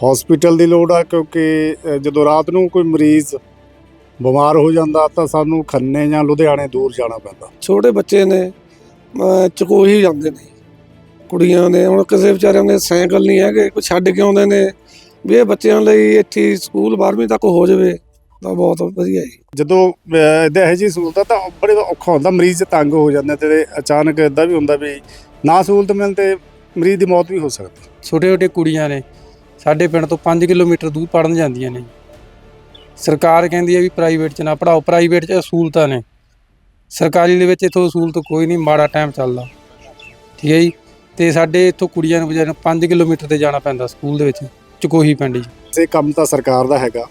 Hospital ਦੀ ਲੋੜ ਆ ਕਿਉਂਕਿ ਜਦੋਂ ਰਾਤ ਨੂੰ ਕੋਈ ਮਰੀਜ਼ ਬਿਮਾਰ ਹੋ ਜਾਂਦਾ ਤਾਂ ਸਾਨੂੰ ਖੰਨੇ ਜਾਂ ਲੁਧਿਆਣੇ ਦੂਰ ਜਾਣਾ ਪੈਂਦਾ। ਛੋਟੇ ਬੱਚੇ ਨੇ ਚਕੋਹੀ ਜਾਂਦੇ ਨੇ ਕੁੜੀਆਂ ਦੇ ਹੁਣ ਕਿਸੇ ਵਿਚਾਰਿਆਂ ਦੇ ਸਾਈਕਲ ਨਹੀਂ ਹੈਗੇ ਕੋਈ ਛੱਡ ਕੇ ਆਉਂਦੇ ਨੇ ਵੀ ਇਹ ਬੱਚਿਆਂ ਲਈ ਇੱਥੇ ਸਕੂਲ 12ਵੀਂ ਤੱਕ ਹੋ ਜਾਵੇ ਤਾਂ ਬਹੁਤ ਵਧੀਆ ਜੀ। ਜਦੋਂ ਇਦਾਂ ਇਹੋ ਜਿਹੀ ਸਹੂਲਤਾਂ ਤਾਂ ਬੜੇ ਔਖਾ ਹੁੰਦਾ ਮਰੀਜ਼ ਤੰਗ ਹੋ ਜਾਂਦੇ ਤੇ ਅਚਾਨਕ ਇਦਾਂ ਵੀ ਹੁੰਦਾ ਵੀ ਨਾ ਸਹੂਲਤ ਮਿਲਣ ਤੇ ਮਰੀਜ਼ ਦੀ ਮੌਤ ਵੀ ਹੋ ਸਕਦੀ। ਛੋਟੇ ਛੋਟੇ ਕੁੜੀਆਂ ਨੇ ਸਾਡੇ ਪਿੰਡ ਤੋਂ 5 ਕਿਲੋਮੀਟਰ ਦੂਰ ਪੜਨ ਜਾਂਦੀਆਂ ਨੇ ਸਰਕਾਰ ਕਹਿੰਦੀ ਹੈ ਵੀ ਪ੍ਰਾਈਵੇਟ 'ਚ ਨਾ ਪੜਾਓ ਪ੍ਰਾਈਵੇਟ 'ਚ ਸਹੂਲਤਾਂ ਨੇ। ਸਰਕਾਰੀ ਦੇ ਵਿੱਚ ਇਥੋਂ ਸਹੂਲਤ ਕੋਈ ਨਹੀਂ, ਮਾੜਾ ਟਾਈਮ ਚੱਲਦਾ। ਠੀਕ ਹੈ ਜੀ? ਤੇ ਸਾਡੇ ਇਥੋਂ ਕੁੜੀਆਂ ਨੂੰ ਵਿਚਾਰਿਆਂ 5 ਕਿਲੋਮੀਟਰ ਤੇ ਜਾਣਾ ਪੈਂਦਾ ਸਕੂਲ ਦੇ ਵਿੱਚ, ਚਕੋਹੀ ਪਿੰਡ ਜੀ। ਇਹ ਕੰਮ ਤਾਂ ਸਰਕਾਰ ਦਾ ਹੈਗਾ।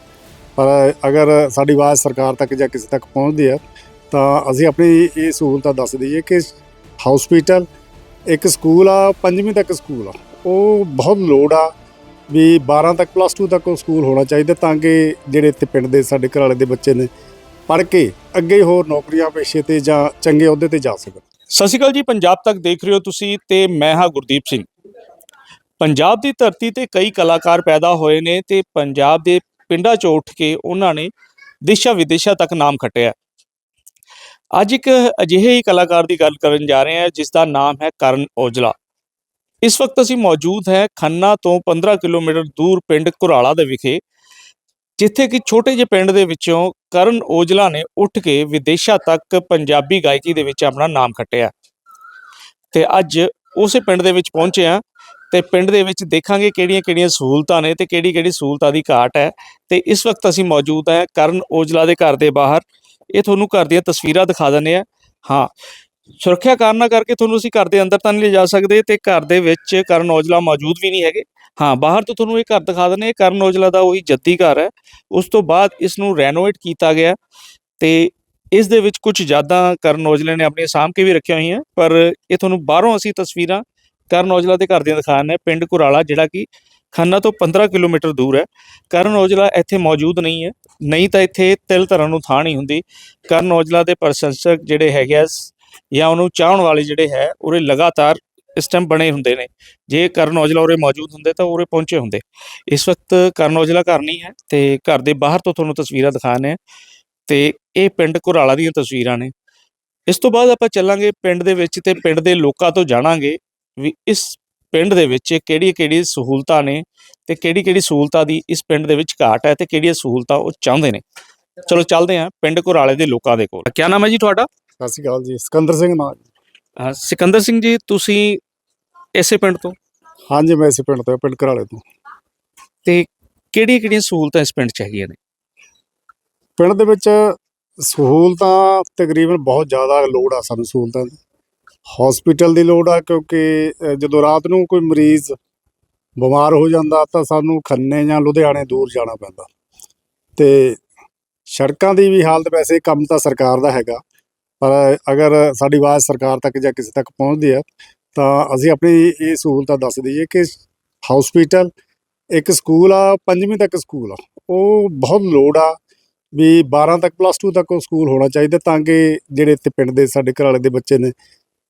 ਪਰ ਅਗਰ ਸਾਡੀ ਆਵਾਜ਼ ਸਰਕਾਰ ਤੱਕ ਜਾਂ ਕਿਸੇ ਤੱਕ ਪਹੁੰਚਦੀ ਹੈ, ਤਾਂ ਅਸੀਂ ਆਪਣੀ ਇਹ ਸਹੂਲਤਾਂ ਦੱਸ ਦਈਏ ਕਿ ਹਸਪੀਟਲ ਇੱਕ ਸਕੂਲ ਆ, ਪੰਜਵੀਂ ਤੱਕ ਸਕੂਲ ਆ। ਉਹ ਬਹੁਤ ਲੋੜ ਆ। ਵੀ 12 ਤੱਕ ਪਲੱਸ 2 ਤੱਕ ਉਹ ਸਕੂਲ ਹੋਣਾ ਚਾਹੀਦਾ ਤਾਂ ਕਿ ਜਿਹੜੇ ਇੱਥੇ ਪਿੰਡ ਦੇ ਸਾਡੇ ਘਰ ਵਾਲੇ ਦੇ ਬੱਚੇ ਨੇ ਪੜ੍ਹ ਕੇ ਅੱਗੇ ਹੋਰ ਨੌਕਰੀਆਂ ਪੇਸ਼ੇ ਤੇ ਜਾਂ ਚੰਗੇ ਅਹੁਦੇ ਤੇ ਜਾ ਸਕਣ। ਸਤਿ ਸ਼੍ਰੀ ਅਕਾਲ ਜੀ, ਪੰਜਾਬ ਤੱਕ ਦੇਖ ਰਹੇ ਹੋ ਤੁਸੀਂ ਤੇ ਮੈਂ ਹਾਂ ਗੁਰਦੀਪ ਸਿੰਘ। ਪੰਜਾਬ ਦੀ ਧਰਤੀ ਤੇ ਕਈ ਕਲਾਕਾਰ ਪੈਦਾ ਹੋਏ ਨੇ ਤੇ ਪੰਜਾਬ ਦੇ ਪਿੰਡਾਂ 'ਚੋਂ ਉੱਠ ਕੇ ਉਹਨਾਂ ਨੇ ਦੇਸ਼ਾਂ ਵਿਦੇਸ਼ਾਂ ਤੱਕ ਨਾਮ ਖੱਟਿਆ। ਅੱਜ ਇੱਕ ਅਜਿਹੇ ਹੀ ਕਲਾਕਾਰ ਦੀ ਗੱਲ ਕਰਨ ਜਾ ਰਹੇ ਹਾਂ ਜਿਸ ਦਾ ਨਾਮ ਹੈ ਕਰਨ ਔਜਲਾ। ਇਸ ਵਕਤ ਅਸੀਂ ਮੌਜੂਦ ਹੈ ਖੰਨਾ ਤੋਂ 15 ਕਿਲੋਮੀਟਰ ਦੂਰ ਪਿੰਡ ਕੁਰਾਲਾ ਦੇ ਵਿਖੇ, ਜਿੱਥੇ ਕਿ ਛੋਟੇ ਜਿਹੇ ਪਿੰਡ ਦੇ ਵਿੱਚੋਂ ਕਰਨ ਔਜਲਾ ਨੇ ਉੱਠ ਕੇ ਵਿਦੇਸ਼ਾਂ ਤੱਕ ਪੰਜਾਬੀ ਗਾਇਕੀ ਦੇ ਵਿੱਚ ਆਪਣਾ ਨਾਮ ਖੱਟਿਆ। ਤੇ ਅੱਜ ਉਸੇ ਪਿੰਡ ਦੇ ਵਿੱਚ ਪਹੁੰਚੇ ਆ ਤੇ ਪਿੰਡ ਦੇ ਵਿੱਚ ਦੇਖਾਂਗੇ ਕਿਹੜੀਆਂ-ਕਿਹੜੀਆਂ ਸਹੂਲਤਾਂ ਨੇ ਤੇ ਕਿਹੜੀ-ਕਿਹੜੀ ਸਹੂਲਤਾਂ ਦੀ ਘਾਟ ਹੈ। ਤੇ ਇਸ ਵਕਤ ਅਸੀਂ ਮੌਜੂਦ ਹੈ ਕਰਨ ਔਜਲਾ ਦੇ ਘਰ ਦੇ ਬਾਹਰ। ਇਹ ਤੁਹਾਨੂੰ ਘਰ ਦੀਆਂ ਤਸਵੀਰਾਂ ਦਿਖਾ ਦਿੰਦੇ ਆ ਹਾਂ ਸੁਰੱਖਿਆ ਕਾਰਨਾਂ ਕਰਕੇ ਤੁਹਾਨੂੰ ਅਸੀਂ ਘਰ ਦੇ ਅੰਦਰ ਤਾਂ ਨਹੀਂ ਲਿਜਾ ਸਕਦੇ ਤੇ ਘਰ ਦੇ ਵਿੱਚ ਕਰਨ ਔਜਲਾ ਮੌਜੂਦ ਵੀ ਨਹੀਂ ਹੈਗੇ। ਹਾਂ, ਬਾਹਰ ਤੋਂ ਤੁਹਾਨੂੰ ਇਹ ਘਰ ਦਿਖਾ ਦਿੰਦੇ ਕਰਨ ਔਜਲਾ ਦਾ ਉਹੀ ਜੱਦੀ ਘਰ ਹੈ। ਉਸ ਤੋਂ ਬਾਅਦ ਇਸ ਨੂੰ ਰੈਨੋਵੇਟ ਕੀਤਾ ਗਿਆ ਤੇ ਇਸ ਦੇ ਵਿੱਚ ਕੁਝ ਯਾਦਾਂ ਕਰਨ ਔਜਲੇ ਨੇ ਆਪਣੀਆਂ ਸਾਂਭ ਕੇ ਵੀ ਰੱਖੀਆਂ ਹੋਈਆਂ, ਪਰ ਇਹ ਤੁਹਾਨੂੰ ਬਾਹਰੋਂ ਅਸੀਂ ਤਸਵੀਰਾਂ ਕਰਨ ਔਜਲਾ ਦੇ ਘਰ ਦੀਆਂ ਦਿਖਾਉਂਦੇ ਹਾਂ। ਪਿੰਡ ਕੁਰਾਲਾ, ਜਿਹੜਾ ਕਿ ਖੰਨਾ ਤੋਂ 15 ਕਿਲੋਮੀਟਰ ਦੂਰ ਹੈ। ਕਰਨ ਔਜਲਾ ਇੱਥੇ ਮੌਜੂਦ ਨਹੀਂ ਹੈ। ਨਹੀਂ ਤਾਂ ਇੱਥੇ ਤਿਲ ਧਰਨ ਨੂੰ ਥਾਂ ਨਹੀਂ ਹੁੰਦੀ। ਕਰਨ ਔਜਲਾ ਦੇ ਪ੍ਰਸ਼ੰਸਕ ਜਿਹੜੇ ਹੈਗੇ ਆ ਜਾਂ ਉਹਨੂੰ ਚਾਹਣ ਵਾਲੇ ਜਿਹੜੇ ਹੈ, ਉਰੇ ਲਗਾਤਾਰ ਇਸ ਟਾਈਮ ਬਣੇ ਹੁੰਦੇ ਨੇ। ਜੇ ਕਰਨ ਔਜਲਾ ਉਰੇ ਮੌਜੂਦ ਹੁੰਦੇ ਤਾਂ ਉਰੇ ਪਹੁੰਚੇ ਹੁੰਦੇ। ਇਸ ਵਕਤ ਕਰਨ ਔਜਲਾ ਘਰ ਨਹੀਂ ਹੈ ਤੇ ਘਰ ਦੇ ਬਾਹਰ ਤੋਂ ਤੁਹਾਨੂੰ ਤਸਵੀਰਾਂ ਦਿਖਾਣੇ ਤੇ ਇਹ ਪਿੰਡ ਕੁਰਾਲਾ ਦੀਆਂ ਤਸਵੀਰਾਂ ਨੇ। ਇਸ ਤੋਂ ਬਾਅਦ ਆਪਾਂ ਚੱਲਾਂਗੇ ਪਿੰਡ ਦੇ ਵਿੱਚ ਤੇ ਪਿੰਡ ਦੇ ਲੋਕਾਂ ਤੋਂ ਜਾਣਾਂਗੇ ਵੀ ਇਸ ਪਿੰਡ ਦੇ ਵਿੱਚ ਕਿਹੜੀ ਕਿਹੜੀ ਸਹੂਲਤਾਂ ਨੇ ਤੇ ਕਿਹੜੀ ਕਿਹੜੀ ਸਹੂਲਤਾਂ ਦੀ ਇਸ ਪਿੰਡ ਦੇ ਵਿੱਚ ਘਾਟ ਹੈ ਤੇ ਕਿਹੜੀਆਂ ਸਹੂਲਤਾਂ ਉਹ ਚਾਹੁੰਦੇ ਨੇ। ਚਲੋ ਚੱਲਦੇ ਹਾਂ ਪਿੰਡ ਕੁਰਾਲੇ ਦੇ ਲੋਕਾਂ ਦੇ ਕੋਲ। ਕੀ ਨਾਮ ਹੈ ਜੀ ਤੁਹਾਡਾ? ਸਤਿ ਸ਼੍ਰੀ ਅਕਾਲ ਜੀ ਸਿਕੰਦਰ ਸਿੰਘ ਨਾਲ ਅਹ ਸਿਕੰਦਰ ਸਿੰਘ ਜੀ ਤੁਸੀਂ ਇਸੇ ਪਿੰਡ ਤੋਂ? ਹਾਂਜੀ ਮੈਂ ਇਸੇ ਪਿੰਡ ਤੋਂ ਪਿੰਡ ਘਰਾਲੇ ਤੋਂ। ਤੇ ਕਿਹੜੀਆਂ ਕਿਹੜੀਆਂ ਸਹੂਲਤਾਂ ਇਸ ਪਿੰਡ 'ਚ ਹੈਗੀਆਂ ਨੇ? ਪਿੰਡ ਦੇ ਵਿੱਚ ਸਹੂਲਤਾਂ ਤਕਰੀਬਨ ਬਹੁਤ ਜ਼ਿਆਦਾ ਲੋੜ ਆ ਸਾਨੂੰ ਸਹੂਲਤਾਂ ਦੀ। ਹਸਪੀਟਲ ਦੀ ਲੋੜ ਆ ਕਿਉਂਕਿ ਅ, ਜਦੋਂ ਰਾਤ ਨੂੰ ਕੋਈ ਮਰੀਜ਼ ਬਿਮਾਰ ਹੋ ਜਾਂਦਾ ਤਾਂ ਸਾਨੂੰ ਖੰਨੇ ਜਾਂ ਲੁਧਿਆਣੇ ਦੂਰ ਜਾਣਾ ਪੈਂਦਾ। ਤੇ ਸੜਕਾਂ ਦੀ ਵੀ ਹਾਲਤ ਵੈਸੇ ਕੰਮ ਤਾਂ ਸਰਕਾਰ ਦਾ ਹੈਗਾ। ਪਰ ਅਗਰ ਸਾਡੀ ਆਵਾਜ਼ ਸਰਕਾਰ ਤੱਕ ਜਾਂ ਕਿਸੇ ਤੱਕ ਪਹੁੰਚਦੀ ਹੈ ਤਾਂ ਅਸੀਂ ਆਪਣੀ ਇਹ ਸਹੂਲਤਾਂ ਦੱਸ ਦਈਏ ਕਿ ਹਸਪੀਟਲ ਇੱਕ ਸਕੂਲ ਆ ਪੰਜਵੀਂ ਤੱਕ ਸਕੂਲ ਆ। ਉਹ ਬਹੁਤ ਲੋੜ ਆ ਵੀ 12 ਤੱਕ ਪਲੱਸ 2 ਤੱਕ ਉਹ ਸਕੂਲ ਹੋਣਾ ਚਾਹੀਦਾ ਤਾਂ ਕਿ ਜਿਹੜੇ ਇੱਥੇ ਪਿੰਡ ਦੇ ਸਾਡੇ ਘਰ ਵਾਲੇ ਦੇ ਬੱਚੇ ਨੇ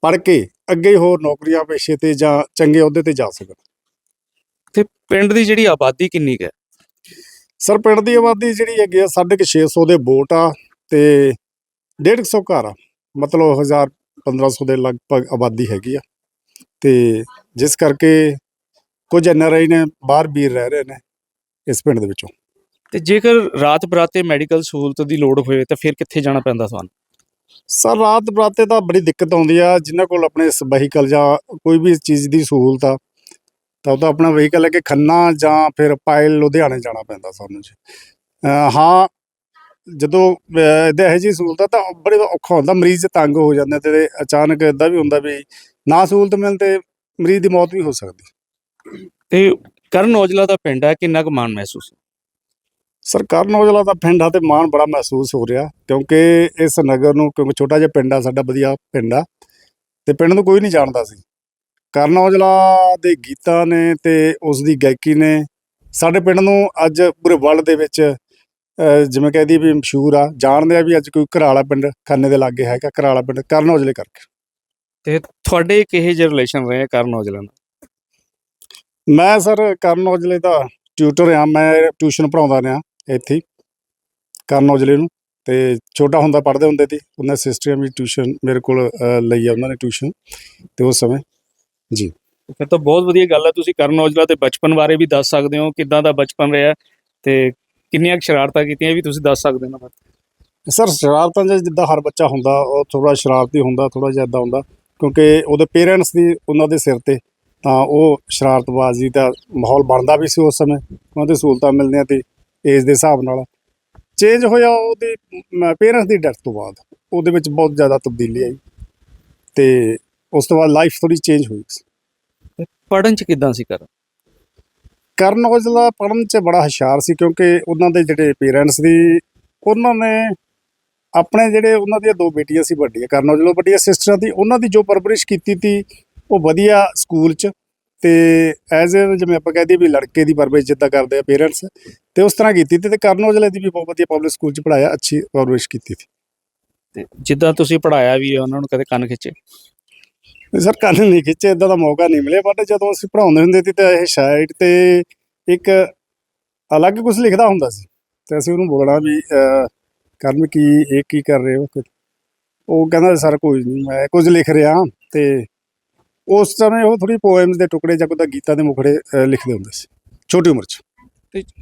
ਪੜ੍ਹ ਕੇ ਅੱਗੇ ਹੋਰ ਨੌਕਰੀਆਂ ਪੇਸ਼ੇ ਤੇ ਜਾਂ ਚੰਗੇ ਅਹੁਦੇ ਤੇ ਜਾ ਸਕਣ। ਤੇ ਪਿੰਡ ਦੀ ਜਿਹੜੀ ਆਬਾਦੀ ਕਿੰਨੀ ਹੈ? ਸਰ ਪਿੰਡ ਦੀ ਆਬਾਦੀ ਜਿਹੜੀ ਹੈਗੀ ਆ ਸਾਢੇ ਕੁ 600 ਦੇ ਵੋਟ ਆ ਤੇ 150 ਘਰ ਆ। ਮਤਲਬ 1000 1500 ਦੇ ਲਗਭਗ ਆਬਾਦੀ ਹੈਗੀ ਆ। ਤੇ ਜਿਸ ਕਰਕੇ ਕੁਝ ਐਨਆਰਆਈ ਨੇ ਬਾਹਰ ਵੀਰ ਰਹਿ ਰਹੇ ਨੇ ਇਸ ਪਿੰਡ ਦੇ ਵਿੱਚੋਂ। ਤੇ ਜੇਕਰ ਰਾਤ ਬਰਾਤੇ ਮੈਡੀਕਲ ਸਹੂਲਤ ਦੀ ਲੋੜ ਹੋਵੇ ਤਾਂ ਫਿਰ ਕਿੱਥੇ ਜਾਣਾ ਪੈਂਦਾ ਤੁਹਾਨੂੰ ਸਰ ਰਾਤ ਬਰਾਤੇ ਤਾਂ ਬੜੀ ਦਿੱਕਤ ਆਉਂਦੀ ਆ। ਜਿਨ੍ਹਾਂ ਕੋਲ ਆਪਣੇ ਵਹੀਕਲ ਜਾਂ ਕੋਈ ਵੀ ਚੀਜ਼ ਦੀ ਸਹੂਲਤ ਆ ਤਾਂ ਉਹ ਤਾਂ ਆਪਣਾ ਵਹੀਕਲ ਲੈ ਕੇ ਖੰਨਾ ਜਾਂ ਫਿਰ ਪਾਇਲ ਲੁਧਿਆਣੇ ਜਾਣਾ ਪੈਂਦਾ ਸਾਨੂੰ ਜੀ। ਹਾਂ ਜਦੋਂ ਇਦਾਂ ਇਹੋ ਜਿਹੀ ਸਹੂਲਤ ਤਾਂ ਬੜੇ ਔਖਾ ਹੁੰਦਾ ਮਰੀਜ਼ ਤੰਗ ਹੋ ਜਾਂਦੇ ਤੇ ਅਚਾਨਕ ਇਦਾਂ ਵੀ ਹੁੰਦਾ ਵੀ ਨਾ ਸਹੂਲਤ ਮਿਲਣ ਤੇ ਮਰੀਜ਼ ਦੀ ਮੌਤ ਵੀ ਹੋ ਸਕਦੀ। ਤੇ ਕਰਨ ਔਜਲਾ ਦਾ ਪਿੰਡ ਹੈ ਕਿੰਨਾ ਕੁ ਮਾਣ ਮਹਿਸੂਸ ਸਰਕਾਰ ਨੌਜਲਾ ਦਾ ਪਿੰਡ ਆ ਤੇ ਮਾਣ ਬੜਾ ਮਹਿਸੂਸ ਹੋ ਰਿਹਾ ਕਿਉਂਕਿ ਇਸ ਨਗਰ ਨੂੰ ਕਿਉਂਕਿ ਛੋਟਾ ਜਿਹਾ ਪਿੰਡ ਆ ਸਾਡਾ ਵਧੀਆ ਪਿੰਡ ਆ ਤੇ ਪਿੰਡ ਨੂੰ ਕੋਈ ਨਹੀਂ ਜਾਣਦਾ ਸੀ। ਕਰਨ ਔਜਲਾ ਦੇ ਗੀਤਾਂ ਨੇ ਤੇ ਉਸ ਦੀ ਗਾਇਕੀ ਨੇ ਸਾਡੇ ਪਿੰਡ ਨੂੰ ਅੱਜ ਪੂਰੇ ਵਰਲਡ ਦੇ ਵਿੱਚ ਜਿਵੇਂ ਕਹਦੀ ਵੀ ਮਸ਼ਹੂਰ ਆ ਜਾਣਦੇ ਆ ਵੀ ਅੱਜ ਕੋਈ ਘਰਾਲਾ ਪਿੰਡ ਖੰਨੇ ਦੇ ਲਾਗੇ ਹੈਗਾ ਘਰਾਲਾ ਪਿੰਡ ਕਰਨ ਔਜਲੇ ਕਰਕੇ। ਤੇ ਤੁਹਾਡੇ ਕਿਹੇ ਜਿਹੇ ਰਿਲੇਸ਼ਨ ਰਹੇ ਕਰਨ ਔਜਲਾ ਨਾਲ? ਮੈਂ ਸਰ ਕਰਨ ਔਜਲੇ ਦਾ ਟਿਊਟਰ ਆ ਮੈਂ ਟਿਊਸ਼ਨ ਪੜਾਉਂਦਾ ਰਿਹਾ ਇੱਥੇ ਕਰਨ ਔਜਲੇ ਨੂੰ। ਤੇ ਛੋਟਾ ਹੁੰਦਾ ਪੜ੍ਹਦੇ ਹੁੰਦੇ ਸੀ ਉਹਨਾਂ ਸਿਸਟਰ ਵੀ ਟਿਊਸ਼ਨ ਮੇਰੇ ਕੋਲ ਲਈ ਆ ਉਹਨਾਂ ਨੇ ਟਿਊਸ਼ਨ ਤੇ ਉਸ ਸਮੇਂ। ਫਿਰ ਤਾਂ ਬਹੁਤ ਵਧੀਆ ਗੱਲ ਹੈ ਤੁਸੀਂ ਕਰਨ ਔਜਲਾ ਤੇ ਬਚਪਨ ਬਾਰੇ ਵੀ ਦੱਸ ਸਕਦੇ ਹੋ ਕਿੱਦਾਂ ਦਾ ਬਚਪਨ ਰਿਹਾ ਤੇ ਕਿੰਨੀਆਂ ਕੁ ਸ਼ਰਾਰਤਾਂ ਕੀਤੀਆਂ ਇਹ ਵੀ ਤੁਸੀਂ ਦੱਸ ਸਕਦੇ ਹੋ ਨਾ ਸਰ ਸ਼ਰਾਰਤਾਂ ਜਿੱਦਾਂ ਹਰ ਬੱਚਾ ਹੁੰਦਾ ਉਹ ਥੋੜਾ ਸ਼ਰਾਰਤੀ ਹੁੰਦਾ ਥੋੜਾ ਜਿਹਾ ਇਦਾਂ ਹੁੰਦਾ ਕਿਉਂਕਿ ਉਹਦੇ ਪੇਰੈਂਟਸ ਦੀ ਉਹਨਾਂ ਦੇ ਸਿਰ ਤੇ ਤਾਂ ਉਹ ਸ਼ਰਾਰਤਬਾਜ਼ੀ ਦਾ ਮਾਹੌਲ ਬਣਦਾ ਵੀ ਸੀ ਉਸ ਸਮੇਂ ਉਹਨਾਂ ਦੀ ਸਹੂਲਤਾਂ ਮਿਲਦੀਆਂ ਤੇ ਏਜ ਦੇ ਹਿਸਾਬ ਨਾਲ। ਚੇਂਜ ਹੋਇਆ ਉਹਦੇ ਪੇਰੈਂਟਸ ਦੀ ਡੈਥ ਤੋਂ ਬਾਅਦ ਉਹਦੇ ਵਿੱਚ ਬਹੁਤ ਜ਼ਿਆਦਾ ਤਬਦੀਲੀ ਆਈ ਤੇ ਉਸ ਤੋਂ ਬਾਅਦ ਲਾਈਫ ਥੋੜੀ ਚੇਂਜ ਹੋਈ ਸੀ। ਪੜਨ ਚ ਕਿੱਦਾਂ ਸੀ ਕਰਨ? ਕਰਨ ਔਜਲਾ ਪੜ੍ਹਨ 'ਚ ਬੜਾ ਹੁਸ਼ਿਆਰ ਸੀ ਕਿਉਂਕਿ ਉਹਨਾਂ ਦੇ ਜਿਹੜੇ ਪੇਰੈਂਟਸ ਦੀ, ਉਹਨਾਂ ਨੇ ਆਪਣੇ ਜਿਹੜੇ ਉਹਨਾਂ ਦੀਆਂ ਦੋ ਬੇਟੀਆਂ ਸੀ ਵੱਡੀਆਂ, ਕਰਨ ਔਜਲਾ ਵੱਡੀਆਂ ਸਿਸਟਰਾਂ ਦੀ, ਉਹਨਾਂ ਦੀ ਜੋ ਪਰਵਰਿਸ਼ ਕੀਤੀ ਤੀ, ਉਹ ਵਧੀਆ ਸਕੂਲ 'ਚ ਤੇ ਐਜ਼ ਜਿਵੇਂ ਆਪਾਂ ਕਹਦੇ ਵੀ ਲੜਕੇ ਦੀ ਪਰਵਰਿਸ਼ ਜਿੱਦਾਂ ਕਰਦੇ ਆ ਪੇਰੈਂਟਸ ਤੇ ਉਸ ਤਰ੍ਹਾਂ ਕੀਤੀ ਤੀ ਤੇ ਕਰਨ ਔਜਲੇ ਦੀ ਵੀ ਬਹੁਤ ਵਧੀਆ ਪਬਲਿਕ ਸਕੂਲ 'ਚ ਪੜਾਇਆ ਅੱਛੀ ਪਰਵਰਿਸ਼ ਕੀਤੀ ਤੀ। ਤੇ ਜਿੱਦਾਂ ਤੁਸੀਂ ਪੜਾਇਆ ਵੀ ਉਹਨਾਂ ਨੂੰ ਕਦੇ ਕੰਨ ਖਿੱਚੇ? ਤੇ ਸਰ ਕੰਨ ਨਹੀਂ ਖਿੱਚੇ ਇਦਾਂ ਦਾ ਮੌਕਾ ਨਹੀਂ ਮਿਲਿਆ। ਬਟ ਜਦੋਂ ਅਸੀਂ ਪੜਾਉਂਦੇ ਹੁੰਦੇ ਸੀ ਤੇ ਇਹ ਸਾਈਡ ਤੇ ਇੱਕ ਅਲੱਗ ਕੁਝ ਲਿਖਦਾ ਹੁੰਦਾ ਸੀ। ਤੇ ਅਸੀਂ ਉਹਨੂੰ ਬੋਲਣਾ ਵੀ ਕਰਨ ਕੀ ਇਹ ਕੀ ਕਰ ਰਹੇ ਹੋ? ਉਹ ਕਹਿੰਦਾ ਸਰ ਕੋਈ ਨਹੀਂ ਮੈਂ ਕੁਝ ਲਿਖ ਰਿਹਾ ਤੇ ਉਸ ਸਮੇਂ ਉਹ ਥੋੜੀ ਪੋਇਮਸ ਦੇ ਟੁਕੜੇ ਜਾਂ ਕੋਈ ਗੀਤਾਂ ਦੇ ਮੁਖੜੇ ਲਿਖਦੇ ਹੁੰਦੇ ਸੀ ਛੋਟੀ ਉਮਰ 'ਚ।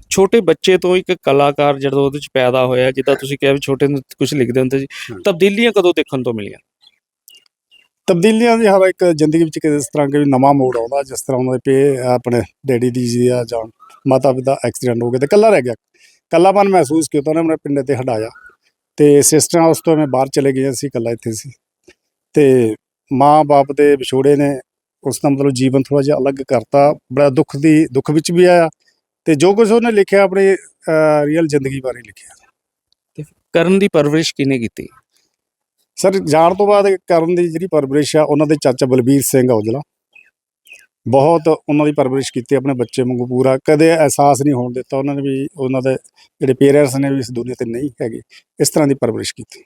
ਛੋਟੇ ਬੱਚੇ ਤੋਂ ਇੱਕ ਕਲਾਕਾਰ ਜਦੋਂ ਉਹਦੇ ਚ ਪੈਦਾ ਹੋਇਆ ਜਿੱਦਾਂ ਤੁਸੀਂ ਕਿਹਾ ਵੀ ਛੋਟੇ ਨੂੰ ਕੁਝ ਲਿਖਦੇ ਹੁੰਦੇ ਸੀ। ਤਬਦੀਲੀਆਂ ਕਦੋਂ ਦੇਖਣ ਤੋਂ ਮਿਲੀਆਂ? ਤਬਦੀਲੀਆਂ ਦੀ ਹਰ ਇੱਕ ਜ਼ਿੰਦਗੀ ਵਿੱਚ ਕਿਸ ਤਰ੍ਹਾਂ ਕਿ ਨਵਾਂ ਮੋੜ ਆਉਂਦਾ, ਜਿਸ ਤਰ੍ਹਾਂ ਉਹਨਾਂ ਦੇ ਪੇ ਆਪਣੇ ਡੈਡੀ ਦੀ ਜੀ ਆ ਜਾਂ ਮਾਤਾ ਪਿਤਾ ਐਕਸੀਡੈਂਟ ਹੋ ਗਿਆ ਤੇ ਕੱਲਾ ਰਹਿ ਗਿਆ। ਕੱਲਾਪਨ ਮਹਿਸੂਸ ਕੀਤਾ, ਉਹਨੇ ਆਪਣੇ ਪਿੰਡ ਤੇ ਹਟਾਇਆ। ਤੇ ਸਿਸਟਰਾਂ ਉਸ ਤੋਂ ਮੈਂ ਬਾਹਰ ਚਲੇ ਗਈਆਂ ਸੀ ਕੱਲਾ ਇੱਥੇ ਸੀ। ਤੇ ਮਾਂ-ਬਾਪ ਦੇ ਵਿਛੋੜੇ ਨੇ ਉਸ ਦਾ ਮਤਲਬ ਜੀਵਨ ਥੋੜਾ ਜਿਹਾ ਅਲੱਗ ਕਰਤਾ, ਬੜਾ ਦੁੱਖ ਦੀ, ਦੁੱਖ ਵਿੱਚ ਵੀ ਆਇਆ ਤੇ ਜੋ ਕੁਝ ਉਹਨੇ ਲਿਖਿਆ ਆਪਣੀ ਰੀਅਲ ਜ਼ਿੰਦਗੀ ਬਾਰੇ ਲਿਖਿਆ। ਕਰਨ ਦੀ ਪਰਵਰਿਸ਼ ਕਿਹਨੇ ਕੀਤੀ? ਸਰ ਜਾਣ ਤੋਂ ਬਾਅਦ ਕਰਨ ਦੀ ਜਿਹੜੀ ਪਰਵਰਿਸ਼ ਆ ਉਹਨਾਂ ਦੇ ਚਾਚਾ ਬਲਬੀਰ ਸਿੰਘ ਔਜਲਾ ਬਹੁਤ ਉਹਨਾਂ ਦੀ ਪਰਵਰਿਸ਼ ਕੀਤੀ ਆਪਣੇ ਬੱਚੇ ਵਾਂਗੂ ਪੂਰਾ। ਕਦੇ ਅਹਿਸਾਸ ਨਹੀਂ ਹੋਣ ਦਿੱਤਾ ਉਹਨਾਂ ਨੇ ਵੀ ਉਹਨਾਂ ਦੇ ਜਿਹੜੇ ਪੇਰੈਂਟਸ ਨੇ ਵੀ ਇਸ ਦੁਨੀਆ ਤੇ ਨਹੀਂ ਹੈਗੇ। ਇਸ ਤਰ੍ਹਾਂ ਦੀ ਪਰਵਰਿਸ਼ ਕੀਤੀ।